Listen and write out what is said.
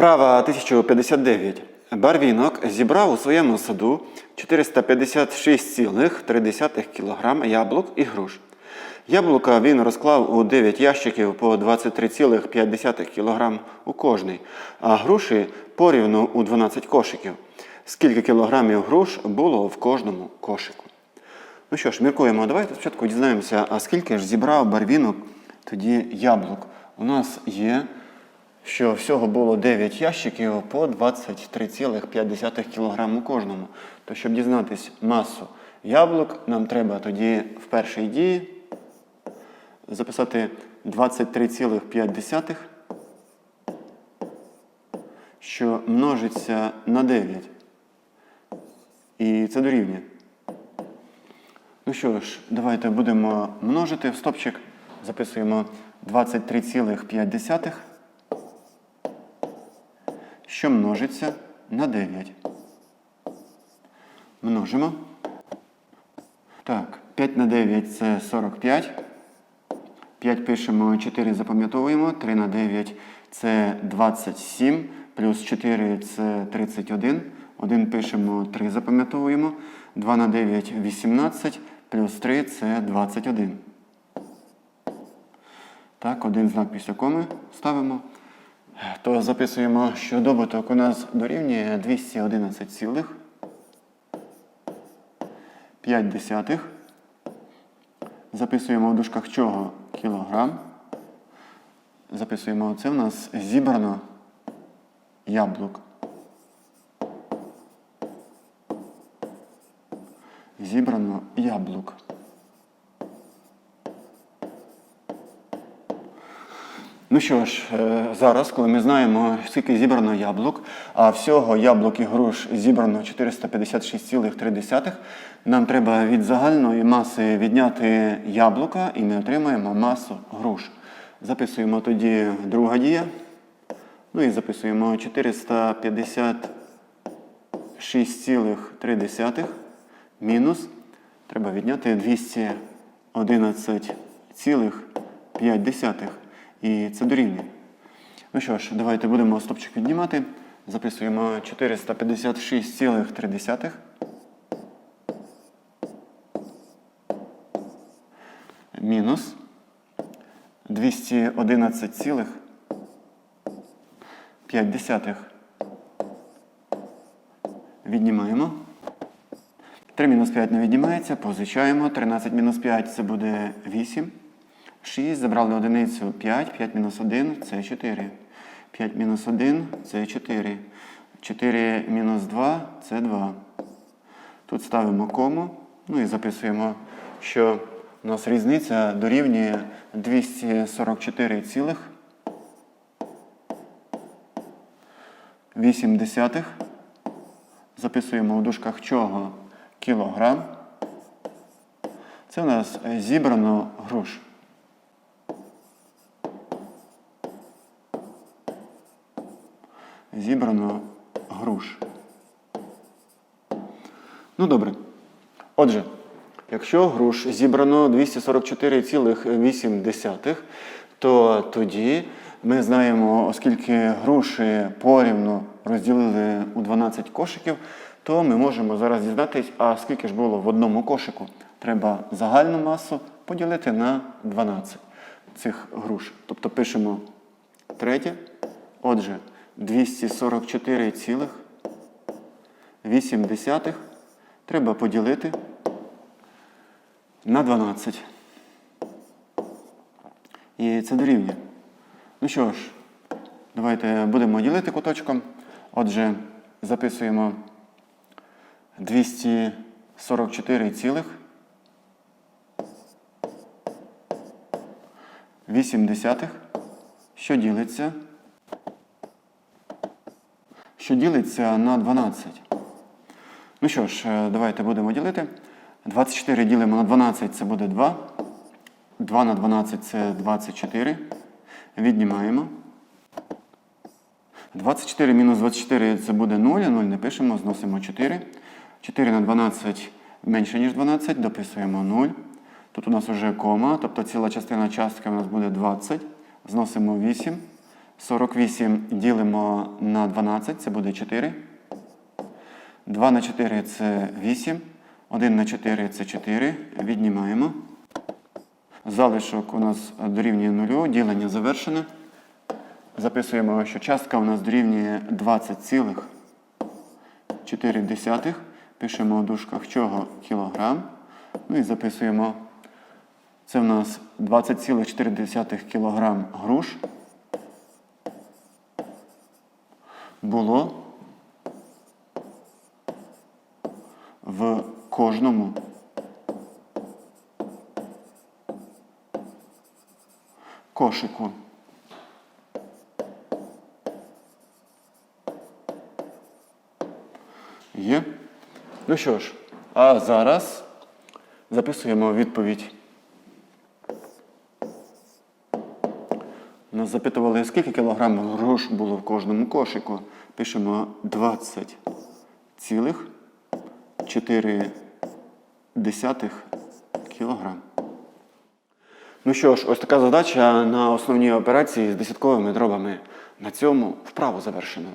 Вправа 1059. Барвінок зібрав у своєму саду 456,3 кг яблук і груш. Яблука він розклав у 9 ящиків по 23,5 кг у кожний, а груші порівну у 12 кошиків. Скільки кілограмів груш було в кожному кошику? Ну що ж, міркуємо, давайте спочатку дізнаємося, а скільки ж зібрав барвінок тоді яблук. У нас є, що всього було 9 ящиків по 23,5 кг кожному. То щоб дізнатись масу яблук, нам треба тоді в першій дії записати 23,5, що множиться на 9. І це дорівнює. Ну що ж, давайте будемо множити в стопчик. Записуємо 23,5, що множиться на 9. Множимо. Так, 5 на 9 це 45. 5 пишемо, 4 запам'ятовуємо. 3 на 9 це 27. Плюс 4 це 31. 1 пишемо, 3 запам'ятовуємо. 2 на 9 18. Плюс 3 це 21. Так, один знак після коми ставимо. То записуємо, що добуток у нас дорівнює 211,5. Записуємо в дужках чого кілограм. Записуємо, це в нас зібрано яблук. Зібрано яблук. Ну що ж, е, зараз, коли ми знаємо, скільки зібрано яблук, а всього яблук і груш зібрано 456,3, нам треба від загальної маси відняти яблука і ми отримаємо масу груш. Записуємо тоді друга дія. Ну і записуємо 456,3 мінус. Треба відняти 211,5. І це дорівнює. Ну що ж, давайте будемо стопчик віднімати. Записуємо 456,3. Мінус 211,5. Віднімаємо. 3 мінус 5 не віднімається, позичаємо. 13 мінус 5 це буде 8. 6, забрали одиницю 5, 5 мінус 1 це 4. 5 мінус 1 це 4. 4 мінус 2 це 2. Тут ставимо кому. Ну і записуємо, що у нас різниця дорівнює 244,8. Записуємо у дужках чого кілограм. Це у нас зібрано груш. Зібрано груш. Ну добре. Отже, якщо груш зібрано 244,8, то тоді ми знаємо, оскільки груші порівну розділили у 12 кошиків, то ми можемо зараз дізнатись, а скільки ж було в одному кошику. Треба загальну масу поділити на 12 цих груш. Тобто пишемо третє. Отже, 244,8 треба поділити на 12. І це дорівнює. Ну що ж, давайте будемо ділити куточком. Отже, записуємо 244,8, що ділиться що ділиться на 12. Ну що ж, е, давайте будемо ділити. 24 ділимо на 12, це буде 2. 2 на 12 це 24. Віднімаємо. 24 мінус 24 це буде 0, 0 не пишемо, зносимо 4. 4 на 12 менше, ніж 12, дописуємо 0. Тут у нас вже кома, тобто ціла частина частки у нас буде 20. Зносимо 8. 48 ділимо на 12, це буде 4. 2 на 4 це 8. 1 на 4 це 4. Віднімаємо. Залишок у нас дорівнює 0, ділення завершене. Записуємо, що частка у нас дорівнює 20,4. Пишемо у дужках чого кілограм. Ну і записуємо. Це в нас 20,4 кілограм груш. Було в кожному кошику. Є. Ну що ж, а зараз записуємо відповідь. Нас запитували, скільки кілограм грош було в кожному кошику. Пишемо 20,4 кілограм. Ну що ж, ось така задача на основній операції з десятковими дробами. На цьому вправу завершено.